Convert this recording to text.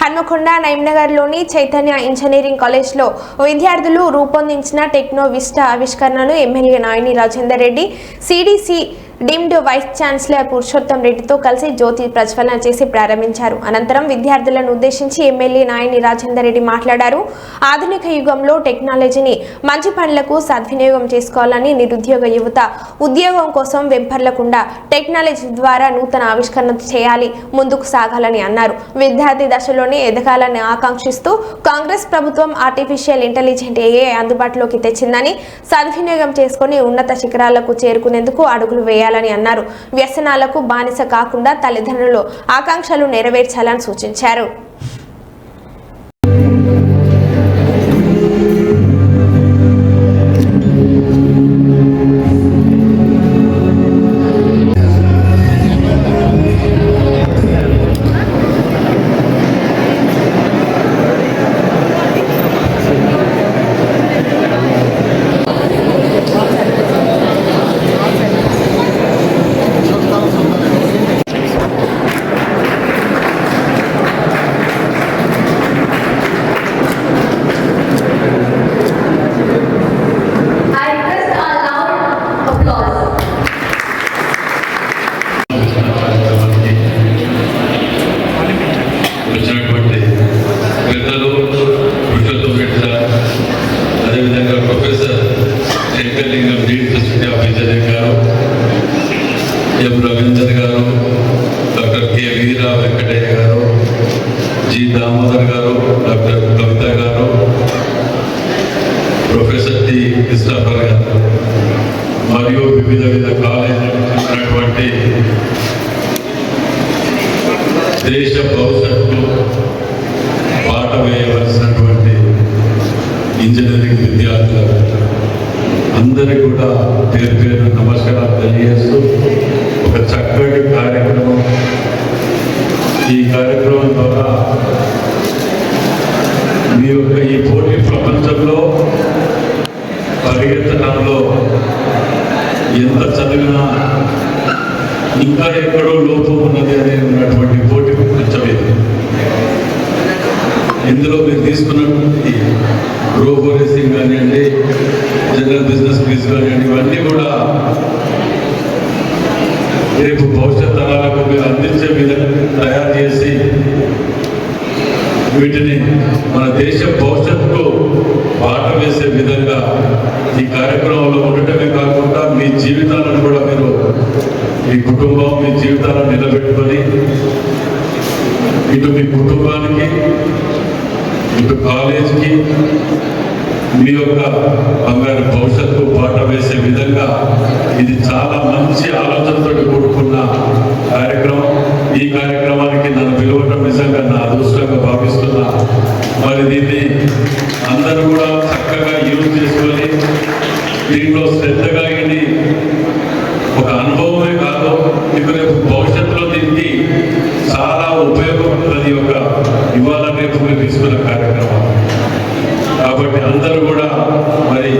Hanamkonda నైమ్నగర్లోని Chaitanya engineering కాలేజ్లో విద్యార్థులు రూపొందించిన టెక్నో విస్టా ఆవిష్కరణను MLA Nayini Rajender Reddy CDC deemed vice chancellor Purushotham రెడ్డితో కలిసి జ్యోతి ప్రజ్వలన చేసి ప్రారంభించారు. అనంతరం విద్యార్థులను ఉద్దేశించి ఎమ్మెల్యే నాయని రాజేందర్ రెడ్డి మాట్లాడారు. ఆధునిక యుగంలో టెక్నాలజీని మంచి పనులకు సద్వినియోగం చేసుకోవాలని నిరుద్యోగ యువత ఉద్యోగం కోసం వెంపర్లకుండా టెక్నాలజీ ద్వారా నూతన ఆవిష్కరణ చేయాలి ముందుకు సాగాలని అన్నారు. విద్యార్థి దశలోనే ఎదగాలని ఆకాంక్షిస్తూ కాంగ్రెస్ ప్రభుత్వం ఆర్టిఫిషియల్ ఇంటెలిజెంట్ ఏఏ అందుబాటులోకి తెచ్చిందని సద్వినియోగం చేసుకుని ఉన్నత శిఖరాలకు చేరుకునేందుకు అడుగులు చేయాలని అన్నారు. వ్యసనాలకు బానిస కాకుండా తల్లిదండ్రులు ఆకాంక్షలు నెరవేర్చాలని సూచించారు. మరియు వివిధ వివిధ కాలేజీలు చెందినటువంటి దేశ భవిష్యత్తు పాట వేయవలసినటువంటి ఇంజనీరింగ్ విద్యార్థులు అందరికీ కూడా పేరు పేరు నమస్కారాలు తెలియజేస్తూ ఒక చక్కటి కార్యక్రమం. ఈ కార్యక్రమం ద్వారా మీ యొక్క ఈ పోటీ ప్రపంచంలో పరిగెత్తడంలో ఎంత చదివినా ఇంకా ఎక్కడో లోపం ఉన్నది అని ఉన్నటువంటి పోటీ ప్రపంచం ఇందులో మీరు తీసుకున్నటువంటి రోబో రేసింగ్ కానివ్వండి జనరల్ బిజినెస్ ఫీజు కానివ్వండి ఇవన్నీ కూడా రేపు భవిష్యత్ తరాలకు మీరు అందించే విధంగా తయారు చేసి వీటిని మన దేశ భవిష్యత్తుకు వేసే విధంగా ఈ కార్యక్రమంలో ఉండటమే కాకుండా మీ జీవితాలను కూడా మీరు మీ కుటుంబం మీ జీవితాలను నిలబెట్టుకొని ఇటు మీ కుటుంబానికి ఇటు కాలేజీకి మీ యొక్క బంగారు భవిష్యత్తు పాట వేసే విధంగా ఇది చాలా మంచి ఆలోచనతో కూడుకున్న కార్యక్రమం. ఈ కార్యక్రమానికి నన్ను పిలవటం నిజంగా నా అందరూ కూడా చక్కగా యూజ్ చేసుకొని దీంట్లో శ్రద్ధగా ఇది ఒక అనుభవమే కాదు మీకు రేపు భవిష్యత్తులో దీనికి చాలా ఉపయోగపడుతుంది ఒక ఇవాళ రేపు మీరు తీసుకున్న కార్యక్రమం. కాబట్టి అందరూ కూడా మరి